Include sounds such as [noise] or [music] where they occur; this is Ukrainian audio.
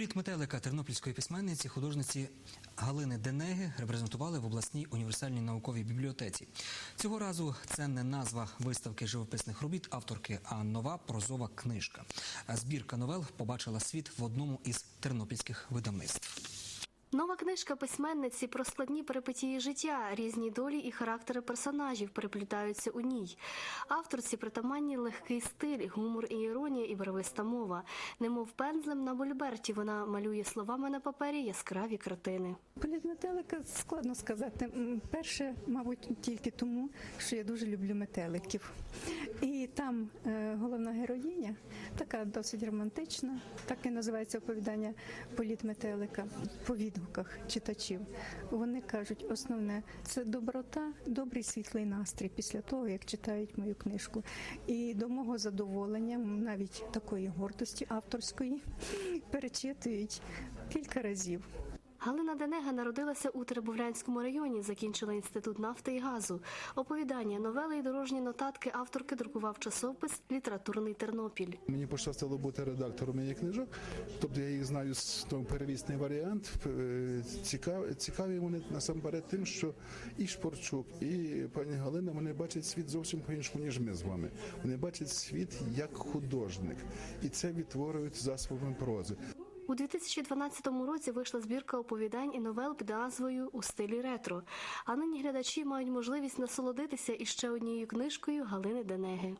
Політ метелика тернопільської письменниці, художниці Галини Денеги репрезентували в обласній універсальній науковій бібліотеці. Цього разу це не назва виставки живописних робіт авторки, а нова прозова книжка. Збірка новел побачила світ в одному із тернопільських видавництв. Нова книжка письменниці про складні перипетії життя, різні долі і характери персонажів переплітаються у ній. Авторці притаманні легкий стиль, гумор і іронія і барвиста мова. Немов пензлем на мольберті вона малює словами на папері яскраві картини. Політ метелика складно сказати. Перше, мабуть, тільки тому, що я дуже люблю метеликів. І там е, головна героїня, така досить романтична, так і називається оповідання Політ метелика по відгуках читачів. Вони кажуть, основне це доброта, добрий світлий настрій після того, як читають мою книжку. І до мого задоволення, навіть такої гордості авторської, [laughs] перечитують кілька разів. Галина Денега народилася у Теребовлянському районі, закінчила інститут нафти і газу. Оповідання, новели і дорожні нотатки авторки друкував часопис Літературний Тернопіль. Мені пощастило бути редактором її книжок, тобто я їх знаю з того перевісний варіант. Е, Цікаві, цікаві вони насамперед тим, що і Шпорчук, і пані Галина вони бачать світ зовсім по-іншому, ніж ми з вами. Вони бачать світ як художник, і це відтворюють засобами прози. У 2012 році вийшла збірка оповідань і новел під назвою у стилі ретро. А нині глядачі мають можливість насолодитися іще однією книжкою Галини Денеги.